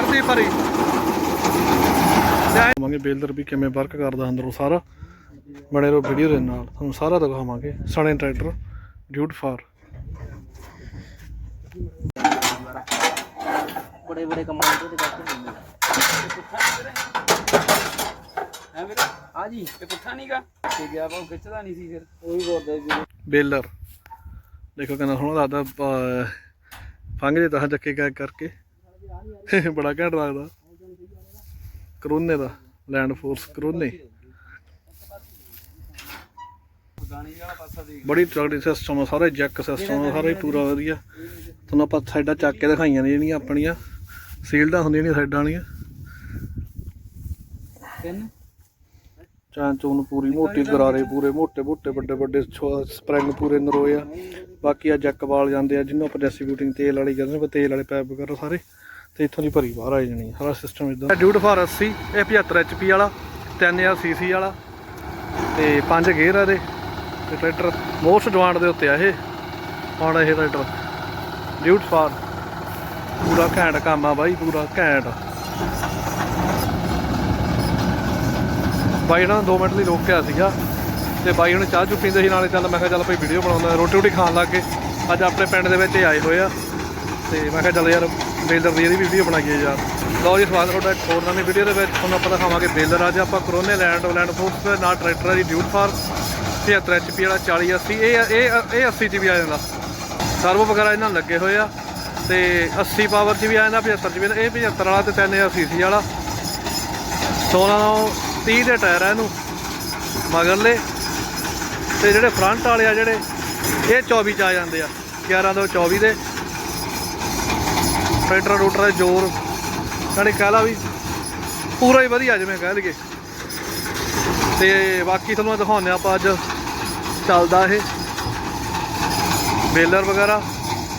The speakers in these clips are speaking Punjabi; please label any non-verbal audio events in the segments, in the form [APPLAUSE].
ਫੜਦੀ ਭਰੀ। ਦਿਖਾਵਾਂਗੇ ਬੇਲਰ ਵੀ ਕਿਵੇਂ ਵਰਕ ਕਰਦਾ ਅੰਦਰੋਂ ਸਾਰਾ। ਬਣੇ ਰੋ ਵੀਡੀਓ ਦੇ ਨਾਲ। ਤੁਹਾਨੂੰ ਸਾਰਾ ਦਿਖਾਵਾਂਗੇ। ਸਣੇ ਟਰੈਕਟਰ ਡਿਊਟ ਫਾਰ ਬੜੇ ਬੜੇ ਕਮਾਂਡਰ ਦੇ ਕਰਕੇ ਹੁੰਦੇ ਹੈ ਵੀਰੇ? ਹਾਂ ਜੀ। ਇਹ ਪੁੱਠਾ ਨਹੀਂਗਾ ਤੇ ਗਿਆ ਉਹ ਖਿੱਚਦਾ ਨਹੀਂ ਸੀ ਫਿਰ। ਉਹੀ ਬੋਲਦਾ ਵੀਰੇ ਬੇਲਰ। ਦੇਖੋ ਕਿੰਨਾ ਸੋਹਣਾ ਲੱਗਦਾ ਫੰਗ ਜੇ ਤਾਂ ਚੱਕੇ ਕਰਕੇ। [LAUGHS] ਬੜਾ ਘੈਂਟ ਲੱਗਦਾ। ਕਰੋਨੇ ਦਾ ਲੈਂਡ ਫੋਰਸ ਕਰੋਨੇ। ਬੜੀ ਤਗੜੀ ਸਿਸਟਮ ਆ ਸਾਰੇ ਜੈਕ ਸਿਸਟਮ ਆ ਸਾਰਾ ਪੂਰਾ ਵਧੀਆ। ਤੁਹਾਨੂੰ ਆਪਾਂ ਸਾਈਡਾਂ ਚੱਕ ਕੇ ਦਿਖਾਈਆਂ ਨੇ ਜਿਹੜੀਆਂ ਆਪਣੀਆਂ। ਸੀਲਡਾਂ ਹੁੰਦੀਆਂ ਨੇ ਸਾਈਡਾਂ ਵਾਲੀਆਂ। ਤਿੰਨ। ਚਾਂ ਪੂਰੀ ਮੋਟੀ ਗਰਾਰੇ ਪੂਰੇ ਮੋਟੇ ਮੋਟੇ ਵੱਡੇ ਵੱਡੇ ਸਪਰਿੰਗ ਪੂਰੇ ਨਰੋਏ ਆ। ਬਾਕੀ ਆ ਜੱਕ ਵਾਲ ਜਾਂਦੇ ਆ ਜਿਹਨੂੰ ਆਪਾਂ ਡਿਸਟ੍ਰੀਬਿਊਟਿੰਗ ਤੇਲ ਵਾਲੀ ਕਹਿੰਦੇ ਨੇ ਤੇਲ ਵਾਲੇ ਪੈਪ ਵਗੈਰਾ ਸਾਰੇ। ਤੇ ਇੱਥੋਂ ਦੀ ਭਰੀ ਬਾਹਰ ਆ ਜਾਣੀ ਸਾਰਾ ਸਿਸਟਮ ਇਦਾਂ ਡਿਊਟ ਫਾਰ 80 ਇਹ 75 HP ਵਾਲਾ 3000 ਸੀਸੀ ਵਾਲਾ, ਤੇ ਪੰਜ ਗੇਅਰ ਆ ਇਹਦੇ। ਤੇ ਟਰੈਕਟਰ ਮੋਸਟ ਡਿਮਾਂਡ ਦੇ ਉੱਤੇ ਆ ਇਹ। ਹੁਣ ਇਹ ਟਰੈਕਟਰ। Duet for. ਪੂਰਾ ਘੈਂਟ ਕੰਮ ਆ ਬਾਈ, ਪੂਰਾ ਘੈਂਟ। ਬਾਈ ਨਾ 2 ਮਿੰਟ ਲਈ ਰੋਕਿਆ ਸੀਗਾ। ਤੇ ਬਾਈ ਹੁਣ ਚਾਹ ਚੁ ਪੀਂਦੇ ਸੀ, ਨਾਲੇ ਚੱਲ ਮੈਂ ਕਿਹਾ ਚੱਲ ਭਾਈ ਵੀਡੀਓ ਬਣਾਉਂਦਾ। ਰੋਟੀ ਰੋਟੀ ਖਾਣ ਲੱਗ ਗਏ। ਅੱਜ ਆਪਣੇ ਪਿੰਡ ਦੇ ਵਿੱਚ ਇਹ ਆਏ ਹੋਏ ਆ। ਤੇ ਮੈਂ ਕਿਹਾ ਚੱਲ ਯਾਰ ਬੇਲਰ ਦੀ ਇਹਦੀ ਵੀਡੀਓ ਬਣਾਈ ਹੈ ਯਾਰ। ਲਓ ਜੀ, ਸਵਾਗਤ ਤੁਹਾਡਾ ਇੱਕ ਹੋਰ ਨਵੀਂ ਵੀਡੀਓ ਦੇ ਵਿੱਚ। ਤੁਹਾਨੂੰ ਆਪਾਂ ਦਿਖਾਵਾਂਗੇ ਬੇਲਰ। ਅੱਜ ਆਪਾਂ ਕਰੋਨੇ ਲੈਂਡ ਲੈਂਡ ਫੋਰਸ ਦੇ ਨਾਲ ਟਰੈਕਟਰ ਆ ਡਿਊਟ ਫਾਰ 75 HP ਵਾਲਾ 40 80 ਇਹ ਇਹ ਇਹ 80 ਚ ਵੀ ਆ ਜਾਂਦਾ। ਸਰਵੋ ਵਗੈਰਾ ਇਹਨਾਂ ਨੂੰ ਲੱਗੇ ਹੋਏ ਆ। ਤੇ 80 ਪਾਵਰ ਚ ਵੀ ਆ ਜਾਂਦਾ 75 ਚ ਵੀ ਇਹ 75 ਵਾਲਾ ਤੇ 3000 ਸੀਸੀ ਵਾਲਾ। 16 30 ਦੇ ਟਾਇਰ ਆ ਇਹਨੂੰ, ਮਗਰਲੇ। ਤੇ ਜਿਹੜੇ ਫਰੰਟ ਵਾਲੇ ਆ ਜਿਹੜੇ, ਇਹ 24 ਚ ਆ ਜਾਂਦੇ ਆ 11 ਤੋਂ 24 ਦੇ। ਟਰੈਕਟਰ, ਰੂਟਰ ਦਾ ਜ਼ੋਰ। ਨਾਲੇ ਕਹਿ ਲਾ ਵੀ ਪੂਰਾ ਹੀ ਵਧੀਆ ਜਿਵੇਂ ਕਹਿ ਲਈਏ। ਤੇ ਬਾਕੀ ਤੁਹਾਨੂੰ ਦਿਖਾਉਂਦੇ ਆਪਾਂ ਅੱਜ ਚੱਲਦਾ ਇਹ ਬੇਲਰ ਵਗੈਰਾ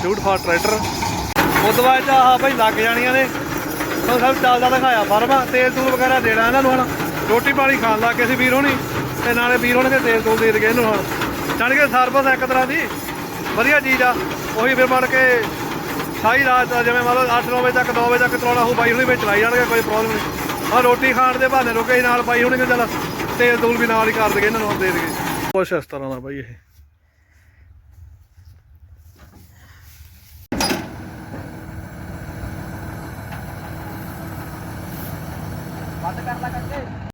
ਡਿਊਟ ਫਾਰ ਟਰੈਕਟਰ। ਉਹ ਤੋਂ ਬਾਅਦ 'ਚ ਆਹ ਭਾਈ ਲੱਗ ਜਾਣੀਆਂ ਨੇ। ਉਹ ਸਭ ਚੱਲਦਾ ਦਿਖਾਇਆ, ਫਰਮਾ, ਤੇਲ ਤੂਲ ਵਗੈਰਾ ਦੇਣਾ ਇਹਨਾਂ ਨੂੰ ਹੁਣ। ਰੋਟੀ ਪਾਣੀ ਖਾਣ ਲੱਗ ਗਏ ਸੀ ਵੀਰ ਹੋਣੀ, ਤੇ ਨਾਲੇ ਵੀਰ ਹੋਣੀ ਦੇ ਤੇਲ ਤੂਲ ਦੇ ਗਏ ਇਹਨੂੰ ਹੁਣ। ਜਾਣ ਕੇ ਸਰਵਿਸ ਇੱਕ ਤਰ੍ਹਾਂ ਦੀ ਵਧੀਆ ਚੀਜ਼ ਆ, ਉਹੀ ਫਿਰ ਬਣ ਕੇ ਸਾਰੀ ਰਾਤ ਜਿਵੇਂ ਮੰਨ 8-9 ਵਜੇ ਤੱਕ 9 ਵਜੇ ਤੱਕ ਚਲਾਉਣਾ ਹੋ ਬਾਈ ਹੁਣੀ ਵਿੱਚ ਚਲਾਈ ਜਾਣਗੇ, ਕੋਈ ਪ੍ਰੋਬਲਮ ਨਹੀਂ। ਆ ਰੋਟੀ ਖਾਣ ਦੇ ਬਹਾਨੇ ਰੁਕੇ ਸੀ ਨਾਲ, ਬਾਈ ਹੁਣੀ ਕਿ ਚੱਲ ਤੇਲ ਤੂਲ ਵੀ ਨਾਲ ਹੀ ਕਰ ਦਗੇ ਇਹਨਾਂ ਨੂੰ ਦੇ ਦੇਗੇ ਕੁਛ ਇਸ ਤਰ੍ਹਾਂ ਦਾ ਬਾਈ ਇਹ। ਬੰਦ ਕਰ ਲਾ ਕਰਕੇ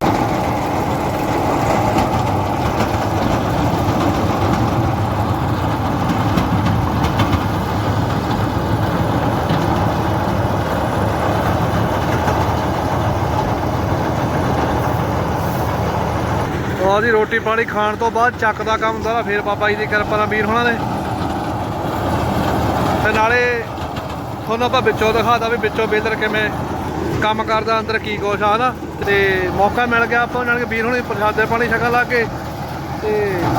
ਆਹ ਦੀ ਰੋਟੀ ਪਾਣੀ ਖਾਣ ਤੋਂ ਬਾਅਦ ਚੱਕ ਦਾ ਕੰਮ ਹੁੰਦਾ ਫਿਰ ਬਾਬਾ ਜੀ ਦੀ ਕਿਰਪਾ ਨਾਲ ਵੀਰ ਹੋਣਾ ਨੇ। ਤੇ ਨਾਲੇ ਤੁਹਾਨੂੰ ਆਪਾਂ ਵਿੱਚੋਂ ਦਿਖਾਦਾ ਵੀ ਵਿੱਚੋਂ ਬਿਹਤਰ ਕਿਵੇਂ ਕੰਮ ਕਰਦਾ, ਅੰਦਰ ਕੀ ਕੁਛ ਆ ਨਾ ਤੇ ਮੌਕਾ ਮਿਲ ਗਿਆ ਆਪਾਂ ਨਾਲ ਕੇ ਵੀਰ ਹੋਣੀ ਪ੍ਰਸ਼ਾਦੇ ਪਾਣੀ ਛਕਣ ਲੱਗ ਕੇ ਤੇ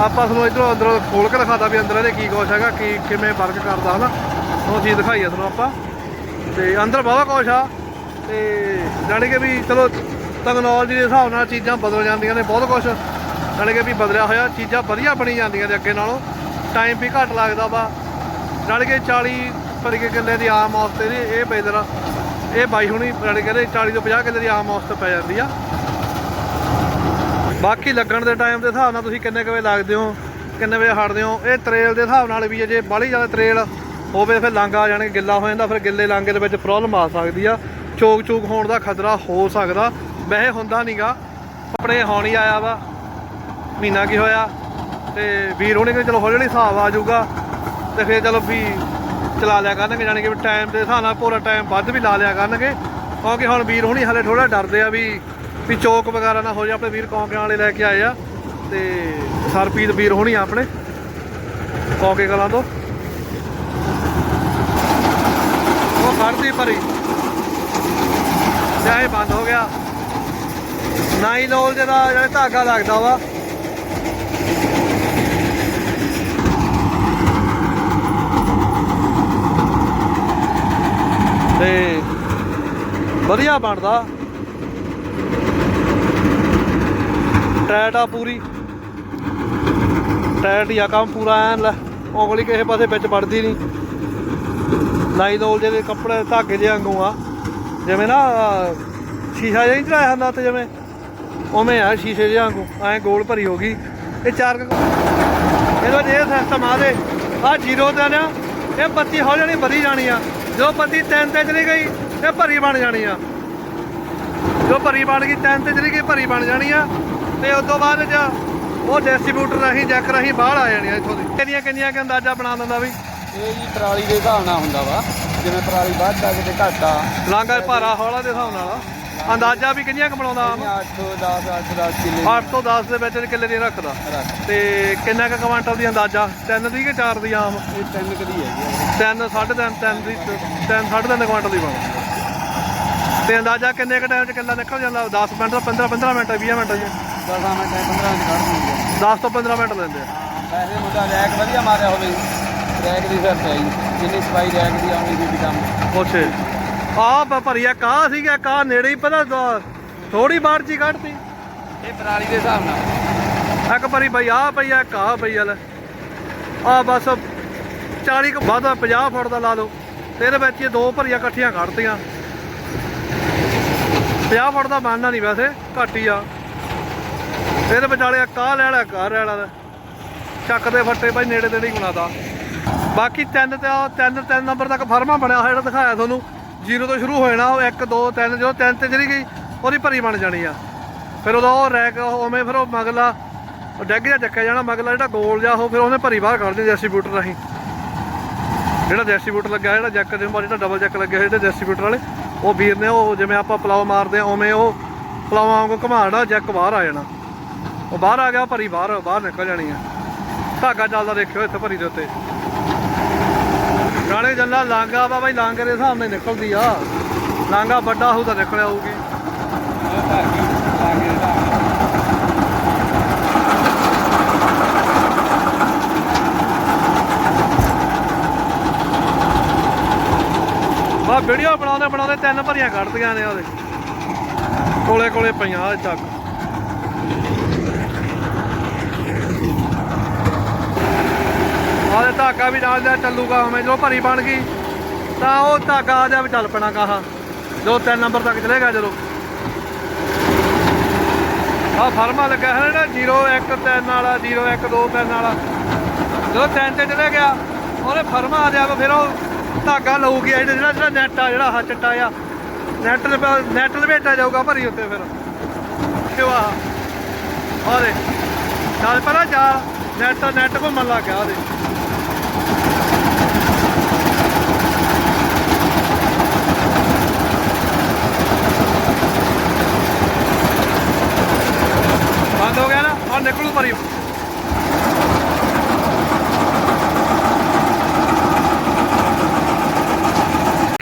ਆਪਾਂ ਤੁਹਾਨੂੰ ਇਧਰੋਂ ਅੰਦਰੋਂ ਖੋਲ ਕੇ ਦਿਖਾਦਾ ਵੀ ਅੰਦਰ ਇਹਦੇ ਕੀ ਕੁਛ ਹੈਗਾ, ਕੀ ਕਿਵੇਂ ਵਰਕ ਕਰਦਾ, ਹਨਾ? ਉਹ ਚੀਜ਼ ਦਿਖਾਈ ਆ ਤੁਹਾਨੂੰ ਆਪਾਂ। ਤੇ ਅੰਦਰ ਬਹੁਤ ਕੁਛ ਆ। ਤੇ ਜਾਣੀ ਕਿ ਵੀ ਚਲੋ ਟੈਕਨੋਲੋਜੀ ਦੇ ਹਿਸਾਬ ਨਾਲ ਚੀਜ਼ਾਂ ਬਦਲ ਜਾਂਦੀਆਂ ਨੇ, ਬਹੁਤ ਕੁਛ। ਜਾਣੀ ਕਿ ਵੀ ਬਦਲਿਆ ਹੋਇਆ, ਚੀਜ਼ਾਂ ਵਧੀਆ ਬਣੀ ਜਾਂਦੀਆਂ ਨੇ ਅੱਗੇ ਨਾਲੋਂ। ਟਾਈਮ ਵੀ ਘੱਟ ਲੱਗਦਾ ਵਾ। ਜਾਣੀ ਕਿ 40 ਪਰਿਕੇ ਕਿੱਲੇ ਦੀ ਆਮ ਔਸਤ ਇਹਦੀ, ਇਹ ਬੇਦਰ ਇਹ ਬਾਈ ਹੁਣੀ ਜਾਣੀ ਕਿ ਇਹਦੇ 40 ਤੋਂ 50 ਕਿੱਲੇ ਦੀ ਆਮ ਔਸਤ ਪੈ ਜਾਂਦੀ ਆ। ਬਾਕੀ ਲੱਗਣ ਦੇ ਟਾਈਮ ਦੇ ਹਿਸਾਬ ਨਾਲ ਤੁਸੀਂ ਕਿੰਨੇ ਕੁ ਵਜੇ ਲੱਗਦੇ ਹੋ, ਕਿੰਨੇ ਵਜੇ ਹਟਦੇ ਹੋ, ਇਹ ਤਰੇਲ ਦੇ ਹਿਸਾਬ ਨਾਲ ਵੀ ਜੇ ਬਾਹਲੀ ਜ਼ਿਆਦਾ ਤਰੇਲ ਹੋਵੇ ਫਿਰ ਲੰਗ ਆ ਜਾਣਗੇ, ਗਿੱਲਾ ਹੋ ਜਾਂਦਾ, ਫਿਰ ਗਿੱਲੇ ਲਾਂਗੇ ਦੇ ਵਿੱਚ ਪ੍ਰੋਬਲਮ ਆ ਸਕਦੀ ਆ। ਚੋਕ ਚੂਕ ਹੋਣ ਦਾ ਖਤਰਾ ਹੋ ਸਕਦਾ, ਵੈਸੇ ਹੁੰਦਾ ਨਹੀਂਗਾ ਆਪਣੇ ਹੁਣ ਹੀ ਆਇਆ ਵਾ। ਮਹੀਨਾ ਕੀ ਹੋਇਆ ਤੇ ਵੀਰ ਹੋਣੇ ਕਿ ਚਲੋ ਹੌਲੀ ਹੌਲੀ ਹਿਸਾਬ ਆ ਜਾਊਗਾ ਤੇ ਫਿਰ ਚਲੋ ਵੀ ਚਲਾ ਲਿਆ ਕਰਨਗੇ, ਜਾਣੀ ਕਿ ਟਾਈਮ ਦੇ ਹਿਸਾਬ ਨਾਲ ਪੂਰਾ ਟਾਈਮ ਵੱਧ ਵੀ ਲਾ ਲਿਆ ਕਰਨਗੇ। ਕਿਉਂਕਿ ਹੁਣ ਵੀਰ ਹੋਣੀ ਹਲੇ ਥੋੜਾ ਡਰਦੇ ਆ ਵੀ ਵੀ ਚੌਕ ਵਗੈਰਾ ਨਾ ਹੋ ਜਾ ਆਪਣੇ ਵੀਰ ਕੌਂਕਿਆਂ ਵਾਲੇ ਲੈ ਕੇ ਆਏ ਆ ਤੇ ਸਰਪੀਤ ਵੀਰ ਹੋਣੀ ਆ ਆਪਣੇ ਕੌਂਕੇ ਕਲਾਂ ਤੋਂ। ਉਹ ਫੜਦੀ ਭਰੀ ਤੇ ਬੰਦ ਹੋ ਗਿਆ। ਨਾਈਲੋਲ ਜਿਹੜਾ ਜਿਹੜਾ ਧਾਗਾ ਲੱਗਦਾ ਵਾ ਤੇ ਵਧੀਆ ਬਣਦਾ। ਟੈਟ ਆ ਪੂਰੀ। ਟੈਟ ਹੀ ਕੰਮ ਪੂਰਾ ਐਨ ਲੈ ਉਂਗਲੀ ਕਿਸੇ ਪਾਸੇ ਵਿੱਚ ਵੜਦੀ ਨਹੀਂ। ਨਾਈਲੋਲ ਜਿਹਦੇ ਕੱਪੜੇ ਧਾਗੇ ਜਿਹੇ ਵਾਂਗੂ ਆ। ਜਿਵੇਂ ਨਾ ਸ਼ੀਸ਼ਾ ਜਿਹਾ ਨਹੀਂ ਚੜਾਇਆ ਹੁੰਦਾ ਤੇ ਜਿਵੇਂ, ਉਵੇਂ ਆ ਸ਼ੀਸ਼ੇ ਜਿਹਾ ਵਾਂਗੂ, ਐਂ ਗੋਲ ਭਰੀ ਹੋ ਗਈ। ਇਹ ਚਾਰ ਇਹਦਾ ਜੇ ਸਿਸਟਮ ਆ ਦੇ ਆ ਜ਼ੀਰੋ ਤੇ ਨਾ ਇਹ ਬੱਤੀ ਹੌਲੀ ਹੌਲੀ ਵਧੀ ਜਾਣੀ ਆ। ਜਦੋਂ ਬੱਤੀ ਤਿੰਨ ਤੇ ਚਲੀ ਗਈ ਇਹ ਭਰੀ ਬਣ ਜਾਣੀ ਆ। ਜੋ ਭਰੀ ਬਣ ਗਈ ਤਿੰਨ ਤੇ ਚਲੀ ਗਈ ਭਰੀ ਬਣ ਜਾਣੀ ਆ। ਤੇ ਉਸ ਤੋਂ ਬਾਅਦ ਚ ਉਹ ਡਿਸਟ੍ਰੀਬਿਊਟਰ ਰਾਹੀਂ ਜੈਕ ਰਾਹੀਂ ਬਾਹਰ ਆ ਜਾਣੀ ਆ ਇੱਥੋਂ ਦੀ। ਕਿੰਨੀਆਂ ਕਿੰਨੀਆਂ ਕਿ ਅੰਦਾਜ਼ਾ ਬਣਾ ਦਿੰਦਾ ਵੀ? ਇਹ ਜੀ ਪਰਾਲੀ ਦੇ ਹਿਸਾਬ ਨਾਲ ਹੁੰਦਾ ਵਾ। ਜਿਵੇਂ ਪਰਾਲੀ ਵੱਧ ਆ ਕਿਤੇ ਘੱਟ ਆ। ਲਾਂਗਾ ਭਾਰਾ ਹੌਲਾ ਦੇ ਹਿਸਾਬ ਨਾਲ। ਅੰਦਾਜ਼ਾ ਵੀ ਕਿੰਨੀਆਂ ਕੁ ਬਣਾਉਂਦਾ ਆਮ? 8 10 8 10 ਕਿੱਲੇ 8 ਤੋਂ 10 ਦੇ ਵਿੱਚ ਕਿੱਲੇ ਦੀ ਰੱਖਦਾ। ਰੱਖ। ਤੇ ਕਿੰਨਾ ਕੁ ਕੁਆਂਟਲ ਦੀ ਅੰਦਾਜ਼ਾ? ਤਿੰਨ ਦੀ ਕਿ ਚਾਰ ਦੀ ਆਮ? ਇਹ ਤਿੰਨ ਕਦੀ ਹੈਗੀ ਤਿੰਨ ਸਾਢੇ ਤਿੰਨ ਤਿੰਨ ਦੀ ਤਿੰਨ ਸਾਢੇ ਤਿੰਨ ਕੁਆਂਟਲ ਦੀ ਬਣ ਤੇ ਅੰਦਾਜ਼ਾ ਕਿੰਨੇ ਕ ਟਾਈਮ ਚ ਕਿੱਲਾ ਨਿਕਲ ਜਾਂਦਾ? 10 ਮਿੰਟ 15 15 ਮਿੰਟ 20 ਮਿੰਟ ਜੀ। 10 ਮਿੰਟ 15 ਮਿੰਟ ਕੱਢ ਦਿੰਦੇ 10 ਤੋਂ 15 ਮਿੰਟ ਲੈਂਦੇ ਆ। ਵੈਸੇ ਮੁੰਡਾ ਰੈਕ ਵਧੀਆ ਮਾਰਿਆ ਹੋਵੇ। ਰੈਕ ਦੀ ਸਿਰ ਤੇ ਜਿੰਨੀ ਸਫ਼ਾਈ ਰੈਕ ਦੀ ਆਉਣੀ ਦੀ ਕੰਮ। ਪੁੱਛੇ। ਆ ਭਰੀਆ ਕਾ ਸੀਗਾ ਕਾ ਨੇੜੇ ਹੀ ਪਤਾ ਥੋੜੀ ਬਾੜ ਚ ਕੱਢਤੀ। ਇਹ ਪਰਾਲੀ ਦੇ ਹਿਸਾਬ ਨਾਲ। ਇੱਕ ਭਰੀ ਬਈ ਆ ਪਈ ਆ ਕਾ ਪਈ ਆ ਲੈ। ਆ ਬਸ 40 ਕੁ ਵੱਧ 50 ਫੁੱਟ ਦਾ ਲਾ ਲਓ ਤੇ ਇਹਦੇ ਵਿੱਚ ਇਹ ਦੋ ਭਰੀਆਂ ਇਕੱਠੀਆਂ ਕੱਢਤੀਆਂ। 50 ਫੁੱਟ ਦਾ ਬਣਨਾ ਨਹੀਂ ਵੈਸੇ, ਘੱਟ ਹੀ ਆ। ਇਹਦੇ ਵਿਚਾਲੇ ਕਾਹ ਲੈ ਲੈ ਕਾ ਲੈ ਲੈ। ਚੱਕ ਦੇ ਫੱਟੇ ਭਾਈ, ਨੇੜੇ ਤੇੜੇ ਹੀ ਬਣਾਤਾ ਬਾਕੀ ਤਿੰਨ ਤੇ ਤਿੰਨ ਤਿੰਨ ਨੰਬਰ ਤੱਕ ਫਰਮਾ ਬਣਿਆ ਹੋਇਆ ਜਿਹੜਾ ਦਿਖਾਇਆ ਤੁਹਾਨੂੰ। ਜ਼ੀਰੋ ਤੋਂ ਸ਼ੁਰੂ ਹੋ ਜਾਣਾ, ਉਹ 1 2 3 ਜਦੋਂ ਤਿੰਨ ਤੇ ਜਿਹੜੀ ਗਈ, ਉਹਦੀ ਭਰੀ ਬਣ ਜਾਣੀ ਆ। ਫਿਰ ਉਹਦਾ ਉਹ ਰੈਕ ਉਵੇਂ ਫਿਰ ਉਹ ਮਗਲਾ, ਉਹ ਡੈਗ ਜਿਹਾ ਚੱਕਿਆ ਜਾਣਾ, ਮਗਲਾ ਜਿਹੜਾ ਗੋਲ ਜਿਹਾ, ਉਹ ਫਿਰ ਉਹਨੇ ਭਰੀ ਬਾਹਰ ਕੱਢ ਦੇਣੀ ਡਿਸਟ੍ਰੀਬਿਊਟਰ ਰਾਹੀਂ। ਜਿਹੜਾ ਡਿਸਟ੍ਰੀਬਿਊਟਰ ਲੱਗਾ ਜਿਹੜਾ ਜੈਕ ਦੇ ਉੱਪਰ ਜਿਹੜਾ ਡਬਲ ਜੈਕ ਲੱਗਿਆ ਹੋਇਆ, ਜਿਹੜਾ ਡਿਸਟ੍ਰੀਬਿਊਟਰ ਵਾਲੇ ਉਹ ਵੀਰ ਨੇ ਉਹ ਜਿਵੇਂ ਆਪਾਂ ਪਲਾਉ ਮਾਰਦੇ ਆ, ਉਵੇਂ ਉਹ ਪਲਾਵਾਂ ਵਾਂਗੂ ਘੁਮਾਣਾ ਜੈਕ ਬਾਹਰ ਆ ਜਾਣਾ। ਉਹ ਬਾਹਰ ਆ ਗਿਆ ਭਰੀ ਬਾਹਰ ਬਾਹਰ ਨਿਕਲ ਜਾਣੀ ਆ। ਧਾਗਾ ਚੱਲਦਾ ਦੇਖਿਓ ਇੱਥੇ ਭਰੀ ਦੇ ਉੱਤੇ। ਗਾਣੇ ਜੱਲਾ ਲਾਂਗਾ ਵਾ ਬਾਈ, ਲਾਂਗੇ ਦੇ ਹਿਸਾਬ ਨਾਲ ਨਿਕਲਦੀ ਆ। ਲਾਂਗਾ ਵੱਡਾ ਹੋਊ ਤਾਂ ਨਿਕਲ ਆਊਗੀ ਇਹ ਵੀਡੀਓ ਬਣਾਉਂਦੇ ਬਣਾਉਂਦੇ ਤਿੰਨ ਭਰੀਆਂ ਕੱਢਦੀਆਂ ਨੇ ਉਹਦੇ। ਕੋਲੇ ਕੋਲੇ ਪਈਆਂ ਆ ਚੱਕ ਆਹ ਧਾਗਾ ਵੀ ਨਾਲ ਦਾ ਚੱਲੂਗਾ ਉਵੇਂ ਜਦੋਂ ਭਰੀ ਬਣ ਗਈ, ਤਾਂ ਉਹ ਧਾਗਾ ਆ ਜਾ ਵੀ ਚੱਲ ਪੈਣਾ ਕਹਾ। ਜੋ ਤਿੰਨ ਨੰਬਰ ਤੱਕ ਚਲੇਗਾ ਜਦੋਂ। ਆ ਫਰਮਾ ਲੱਗਾ ਹੈ ਨਾ 013 ਵਾਲਾ 0123 ਵਾਲਾ। ਜਦੋਂ ਤਿੰਨ ਤੇ ਚਲੇ ਗਿਆ ਉਹਨੇ ਫਰਮਾ ਆ ਜਾ, ਫਿਰ ਉਹ ਧਾਗਾ ਲਊਗੀ ਜਿਹੜਾ ਜਿਹੜਾ ਨੈਟ ਆ, ਜਿਹੜਾ ਚਿੱਟਾ ਆ ਨੈਟ ਨੈਟ ਲਵੇਟਾ ਜਾਊਗਾ ਭਰੀ ਉੱਤੇ ਫਿਰ। ਕਿਉਂ ਆ? ਉਹਦੇ ਚੱਲ ਜਾ। ਨੈਟ ਨੈਟ ਘੁੰਮਣ ਲੱਗ ਗਿਆ ਉਹਦੇ ਬੰਦ ਹੋ ਗਿਆ ਨਾ? ਹੁਣ ਨਿਕਲੂ ਭਰੀ।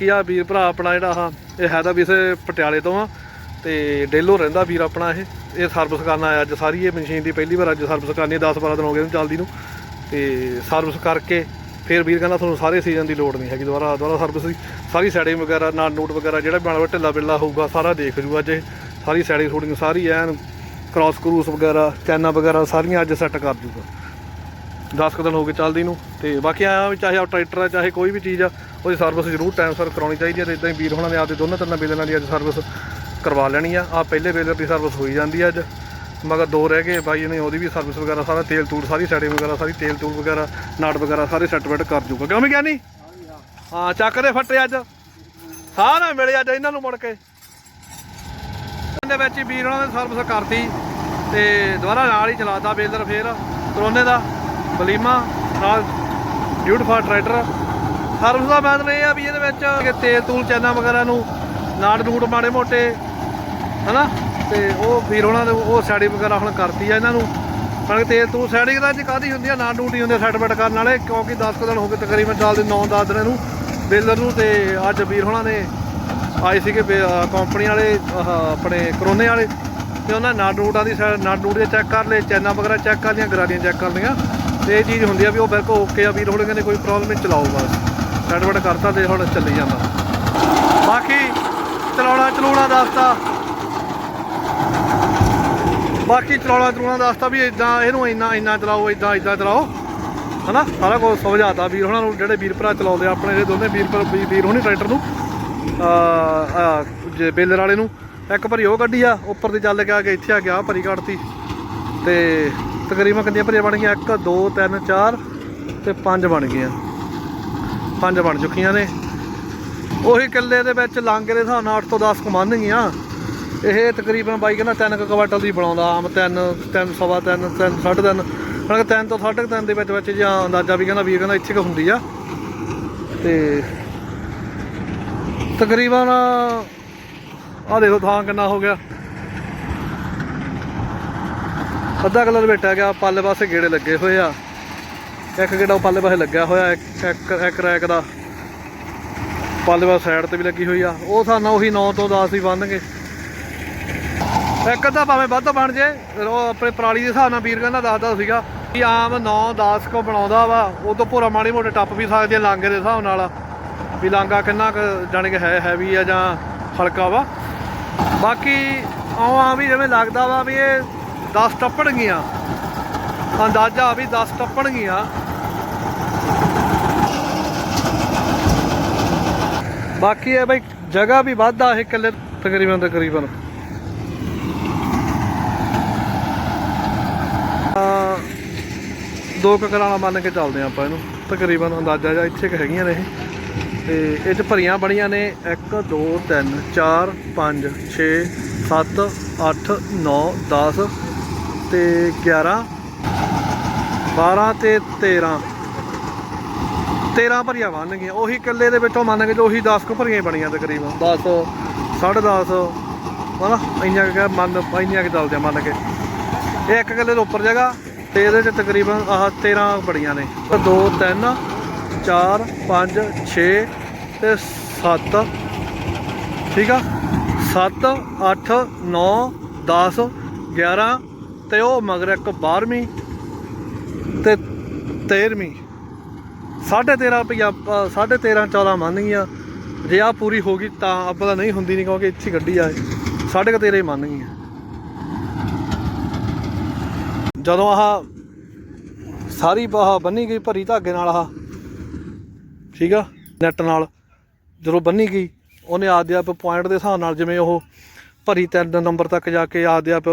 ਕੀ ਆ ਵੀਰ ਭਰਾ ਆਪਣਾ ਜਿਹੜਾ ਆਹ, ਇਹ ਹੈ ਤਾਂ ਵੀ ਇਸੇ ਪਟਿਆਲੇ ਤੋਂ ਆ, ਤੇ ਡੇਲੋ ਰਹਿੰਦਾ ਵੀਰ ਆਪਣਾ ਇਹ ਇਹ ਸਰਵਿਸ ਕਰਨ ਆਇਆ ਅੱਜ ਸਾਰੀ, ਇਹ ਮਸ਼ੀਨ ਦੀ ਪਹਿਲੀ ਵਾਰ ਅੱਜ ਸਰਵਿਸ ਕਰਨੀ 10 12 ਦਿਨ ਹੋ ਗਏ ਇਹਨੂੰ ਚੱਲਦੀ ਨੂੰ, ਤੇ ਸਰਵਿਸ ਕਰਕੇ ਫਿਰ ਵੀਰ ਕਹਿੰਦਾ ਤੁਹਾਨੂੰ ਸਾਰੇ ਸੀਜ਼ਨ ਦੀ ਲੋੜ ਨਹੀਂ ਹੈਗੀ, ਦੁਬਾਰਾ ਦੁਬਾਰਾ ਸਰਵਿਸ ਦੀ, ਸਾਰੀ ਸੈਟਿੰਗ ਵਗੈਰਾ ਨਾਟ ਨੂਟ ਵਗੈਰਾ, ਜਿਹੜਾ ਬਣਾ ਢਿੱਲਾ ਬਿੱਲਾ ਹੋਊਗਾ, ਸਾਰਾ ਦੇਖ ਜੂ ਅੱਜ ਇਹ, ਸਾਰੀ ਸੈਟਿੰਗ ਸ਼ੂਟਿੰਗ ਸਾਰੀ ਐਨ ਕ੍ਰਾਸ ਕਰੂਸ ਵਗੈਰਾ, ਚੈਨਾ ਵਗੈਰਾ ਸਾਰੀਆਂ ਅੱਜ ਸੈੱਟ ਕਰ ਜੂਗਾ। 10 ਕੁ ਦਿਨ ਹੋ ਗਏ ਚੱਲਦੀ ਨੂੰ, ਤੇ ਬਾਕੀ ਆਇਆ ਚਾਹੇ ਆ ਟਰੈਕਟਰ ਆ, ਚਾਹੇ ਕੋਈ ਵੀ ਚੀਜ਼ ਆ ਉਹਦੀ ਸਰਵਿਸ ਜ਼ਰੂਰ ਟਾਈਮ ਸਿਰ ਕਰਾਉਣੀ ਚਾਹੀਦੀ ਹੈ ਤੇ ਇਦਾਂ ਹੀ ਵੀਰ ਹੋਣਾ ਨੇ ਆਪਦੇ ਦੋਨਾਂ ਤਿੰਨਾਂ ਬੇਲਰਾਂ ਦੀ ਅੱਜ ਸਰਵਿਸ ਕਰਵਾ ਲੈਣੀ ਆ। ਆ ਪਹਿਲੇ ਬੇਲਰ ਦੀ ਸਰਵਿਸ ਹੋਈ ਜਾਂਦੀ ਹੈ ਅੱਜ। ਮਗਰ ਦੋ ਰਹਿ ਗਏ, ਬਾਈ ਨੇ ਉਹਦੀ ਵੀ ਸਰਵਿਸ ਵਗੈਰਾ ਸਾਰਾ ਤੇਲ ਤੂਲ ਸਾਰੀ ਸੈਟਿੰਗ ਵਗੈਰਾ, ਸਾਰੀ ਤੇਲ ਤੂਲ ਵਗੈਰਾ ਨਾਟ ਵਗੈਰਾ ਸਾਰੇ ਸੈਟਮੈਂਟ ਕਰ ਜੂਗਾ। ਕਿਉਂ ਵੀ ਗਿਆ ਨਹੀਂ ਹਾਂ, ਚੱਕ ਦੇ ਫੱਟੇ ਅੱਜ। ਸਾਰਾ ਮਿਲੇ ਅੱਜ ਇਹਨਾਂ ਨੂੰ ਮੁੜ ਕੇ। ਦੇ ਵਿੱਚ ਵੀਰ ਉਹਨਾਂ ਨੇ ਸਰਵਿਸ ਕਰਤੀ ਤੇ ਦੁਬਾਰਾ ਨਾਲ ਹੀ ਚਲਾਤਾ ਬੇਲਰ ਫੇਰ। ਕਰੋਨੇ ਦਾ ਬਲੀਮਾ, ਨਾਲ ਬਿਊਟੀਫੁਲ ਟਰੈਕਟਰ ਸਰਵਿਸ ਦਾ ਮਤਲਬ ਇਹ ਆ ਵੀ ਇਹਦੇ ਵਿੱਚ ਕਿ ਤੇਲ ਤੂਲ ਚੈਨਾ ਵਗੈਰਾ ਨੂੰ ਨਾੜ ਨੂੜ ਮਾੜੇ ਮੋਟੇ, ਹਨਾ? ਤੇ ਉਹ ਵੀਰ ਉਹਨਾਂ ਨੇ ਉਹ ਸੈਟਿੰਗ ਵਗੈਰਾ ਹੁਣ ਕਰਤੀ ਆ ਇਹਨਾਂ ਨੂੰ। ਪਰ ਤੇਲ ਤੂਲ ਸੈਟਿੰਗ ਦਾ ਅੱਜ ਕਾਦੀ ਹੁੰਦੀ ਆ? ਨਾੜ ਨੂੜ ਹੀ ਹੁੰਦੇ ਆ ਸੈਟਮੈਂਟ ਕਰਨ ਵਾਲੇ, ਕਿਉਂਕਿ 10 ਕੁ ਦਿਨ ਹੋ ਗਏ ਤਕਰੀਬਨ ਚੱਲਦੇ 9-10 ਦਿਨ ਨੂੰ ਬੇਲਰ ਨੂੰ ਤੇ ਅੱਜ ਵੀਰ ਹੋਣਾ ਨੇ ਆਏ ਸੀਗੇ ਕੰਪਨੀ ਵਾਲੇ ਆਪਣੇ ਕਰੋਨੇ ਵਾਲੇ। ਤੇ ਉਹਨਾਂ ਨਾੜ ਰੂਟਾਂ ਦੀ ਨਾੜ ਨੂੜ ਦੇ ਚੈੱਕ ਕਰ ਲਏ, ਚੈਨਾ ਵਗੈਰਾ ਚੈੱਕ ਕਰ ਲਈਆਂ, ਗਰਾਰੀਆਂ ਚੈੱਕ ਕਰ ਲਈਆਂ। ਤੇ ਇਹ ਚੀਜ਼ ਹੁੰਦੀ ਆ ਵੀ ਉਹ ਬਿਲਕੁਲ ਓਕੇ ਆ, ਵੀਰ ਹੁਣ ਕਹਿੰਦੇ ਕੋਈ ਪ੍ਰੋਬਲਮ ਨਹੀਂ, ਚਲਾਓ ਬਸ। ਸੈਟਮੈਂਟ ਕਰਤਾ ਤੇ ਹੁਣ ਚੱਲੀ ਜਾਂਦਾ। ਬਾਕੀ ਚਲਾਉਣਾ ਚਲਾਉਣਾ ਦੱਸਤਾ। ਬਾਕੀ ਚਲਾਉਣਾ ਚਲਾਉਣਾ ਦੱਸਤਾ ਵੀ ਇਦਾਂ ਇਹਨੂੰ ਇੰਨਾ ਇੰਨਾ ਚਲਾਓ ਇਦਾਂ ਇਦਾਂ ਚਲਾਓ। ਹਨਾ? ਸਾਰਾ ਕੁਝ ਸਮਝਾਤਾ ਵੀਰ ਉਹਨਾਂ ਨੂੰ, ਜਿਹੜੇ ਵੀਰ ਭਰਾ ਚਲਾਉਂਦੇ ਆ, ਆਪਣੇ ਇਹ ਦੋਨੇ ਵੀਰ ਵੀਰ- ਹੋਣੀ ਟਰੈਕਟਰ ਨੂੰ, ਆ ਜੇ ਬੇਲਰ ਵਾਲੇ ਨੂੰ, ਇੱਕ ਭਰੀ ਉਹ ਕੱਢੀ ਆ, ਉੱਪਰ ਦੀ ਚੱਲ ਕੇ ਆ ਕੇ ਇੱਥੇ ਆ ਗਿਆ ਭਰੀ ਕੱਢਤੀ। ਤੇ ਤਕਰੀਬਨ ਕਿੰਨੀਆਂ ਭਰੀਆਂ ਬਣ ਗਈਆਂ? 1 2 3 4 ਤੇ 5 ਬਣ ਗਈਆਂ। ਪੰਜ ਬਣ ਚੁੱਕੀਆਂ ਨੇ। ਉਹੀ ਕਿੱਲੇ ਦੇ ਵਿੱਚ ਲਾਂਗੇ ਦੇ ਹਿਸਾਬ ਨਾਲ 8 ਤੋਂ 10 ਕਮਾਨ ਗਈਆਂ। ਇਹ ਤਕਰੀਬਨ ਬਾਈ ਕਹਿੰਦਾ 3 ਕੁਆਟਲ ਦੀ ਬਣਾਉਂਦਾ, ਆਮ 3 3 ਸਵਾ 3 3 3.5 ਮਤਲਬ 3 ਤੋਂ 3.5 ਦੇ ਵਿੱਚ ਵਿੱਚ ਜਾਂ ਅੰਦਾਜ਼ਾ ਵੀ ਕਹਿੰਦਾ ਵੀ ਕਹਿੰਦਾ ਇੱਥੇ ਕੁ ਹੁੰਦੀ ਆ। ਤੇ ਤਕਰੀਬਨ ਆ ਦੇਖੋ ਥਾਂ ਕਿੰਨਾ ਹੋ ਗਿਆ। ਅੱਧਾ ਕਲਰ ਬੈਠਾ ਗਿਆ, ਪੱਲੇ ਪਾਸੇ ਗੇੜੇ ਲੱਗੇ ਹੋਏ ਆ। ਇੱਕ ਗੇੜਾ ਉਹ ਪਾਲੇ ਪਾਸੇ ਲੱਗਿਆ ਹੋਇਆ, ਇੱਕ ਇੱਕ ਰੈਕ ਦਾ। ਪੱਲੇ ਪਾਸੇ ਸਾਈਡ ਤੇ ਵੀ ਲੱਗੀ ਹੋਈ ਆ। ਉਹ ਸਾਨੂੰ ਉਹੀ 9 ਤੋਂ 10 ਹੀ ਬੰਨਗੇ ਇੱਕ ਅੱਧਾ ਭਾਵੇਂ ਵੱਧ ਬਣ ਜੇ ਉਹ ਆਪਣੇ ਪਰਾਲੀ ਦੇ ਹਿਸਾਬ ਨਾਲ ਵੀਰ ਕਹਿੰਦਾ ਦੱਸਦਾ ਸੀਗਾ ਕਿ ਆਮ 9 10 ਕੋ ਬਣਾਉਂਦਾ ਵਾ, ਉਹ ਤੋਂ ਪੂਰਾ ਮਾੜੀ ਮੋਟੇ ਟੱਪ ਵੀ ਸਕਦੇ ਆ ਲਾਂਗੇ ਦੇ ਹਿਸਾਬ ਨਾਲ। ਵੀ ਲਾਂਗਾ ਕਿੰਨਾ ਕੁ ਜਾਣੀ ਕਿ ਹੈ ਹੈਵੀ ਆ ਜਾਂ ਹਲਕਾ ਵਾ। ਬਾਕੀ ਆਉਂ ਆ ਵੀ ਜਿਵੇਂ ਲੱਗਦਾ ਵਾ ਵੀ ਇਹ 10 ਟੱਪਣਗੀਆਂ। ਅੰਦਾਜ਼ਾ ਵੀ 10 ਟੱਪਣਗੀਆਂ। ਬਾਕੀ ਇਹ ਬਈ ਜਗ੍ਹਾ ਵੀ ਵੱਧਾ ਇਹ ਕਿੱਲੇ ਤਕਰੀਬਨ ਤਕਰੀਬਨ ਦੋ ਕੁ ਕਰਾਣਾ ਮੰਨ ਕੇ ਚੱਲਦੇ ਆਪਾਂ ਇਹਨੂੰ। ਤਕਰੀਬਨ ਅੰਦਾਜ਼ਾ ਜਾਂ ਇੱਥੇ ਕੁ ਹੈਗੀਆਂ ਨੇ ਇਹ। ਤੇ ਇਹ ਚ ਭਰੀਆਂ ਬੜੀਆਂ ਨੇ 1 2 3 4 5 6 7 8 9 10 ਤੇ 11 12 ਤੇ 13 13 ਭਰੀਆਂ ਬਣ ਗਈਆਂ ਉਹੀ ਕਿੱਲੇ ਦੇ ਵਿੱਚੋਂ ਮੰਨ ਕੇ ਜੋ ਉਹੀ 10 ਕੁ ਭਰੀਆਂ ਹੀ ਬਣੀਆਂ ਤਕਰੀਬਨ। 10 10.5 ਹਨਾ? ਇੰਨੀਆਂ ਕੁ ਮੰਨ, ਇੰਨੀਆਂ ਕਿ ਚੱਲਦੇ ਆ ਮੰਨ ਕੇ। ਇਹ ਇੱਕ ਕਿੱਲੇ ਦੇ ਉੱਪਰ ਜਗ੍ਹਾ ਤੇ ਇਹਦੇ ਚ ਤਕਰੀਬਨ ਆਹ 13 ਬੜੀਆਂ ਨੇ। 2 3 4 5 6 ਤੇ 7 ਠੀਕ ਆ? 7 8 9 10 11 ਤੇ ਉਹ ਮਗਰ ਇੱਕ 12ਵੀਂ ਤੇ 13ਵੀਂ 13.5 ਰੁਪਈਆ ਅ, ਸਾਢੇ 13 14 ਮੰਨ ਗਈਆਂ ਜੇ ਆ ਪੂਰੀ ਹੋ ਗਈ ਤਾਂ ਆਪਾਂ ਤਾਂ ਨਹੀਂ ਹੁੰਦੀ ਨਹੀਂ ਕਿਉਂਕਿ ਇੱਥੇ ਗੱਡੀ ਆ ਇਹ। ਸਾਢੇ ਕੁ 13 ਮੰਨ ਗਈਆਂ ਜਦੋਂ ਆਹ ਸਾਰੀ ਆਹ ਬੰਨੀ ਗਈ ਭਰੀ ਧਾਗੇ ਨਾਲ ਆਹ ਠੀਕ ਆ ਨੈਟ ਨਾਲ ਜਦੋਂ ਬੰਨੀ ਗਈ ਉਹਨੇ ਆਦੇ ਆਪ ਪੁਆਇੰਟ ਦੇ ਹਿਸਾਬ ਨਾਲ ਜਿਵੇਂ ਉਹ ਭਰੀ ਤਿੰਨ ਨੰਬਰ ਤੱਕ ਜਾ ਕੇ ਆਦੇ ਆਪ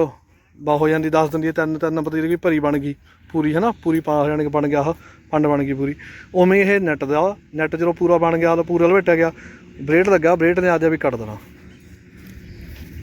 ਬਾ ਹੋ ਜਾਂਦੀ, ਦੱਸ ਦਿੰਦੀ ਹੈ, ਤਿੰਨ ਤਿੰਨ ਨੰਬਰ ਦੀ ਜਿਹੜੀ ਭਰੀ ਬਣ ਗਈ, ਪੂਰੀ, ਹੈ ਨਾ? ਪੂਰੀ ਪਾ ਜਾਣ ਕੇ ਬਣ ਗਿਆ ਆਹ ਪੰਡ ਬਣ ਗਈ ਪੂਰੀ। ਉਵੇਂ ਇਹ ਨੈਟ ਦਾ ਨੈਟ ਜਦੋਂ ਪੂਰਾ ਬਣ ਗਿਆ, ਤਾਂ ਪੂਰਾ ਲਵੇਟਿਆ ਗਿਆ। ਬ੍ਰੇਡ ਲੱਗਾ ਬ੍ਰੇਡ ਨੇ ਆਦੇ ਵੀ ਕੱਟ ਦੇਣਾ।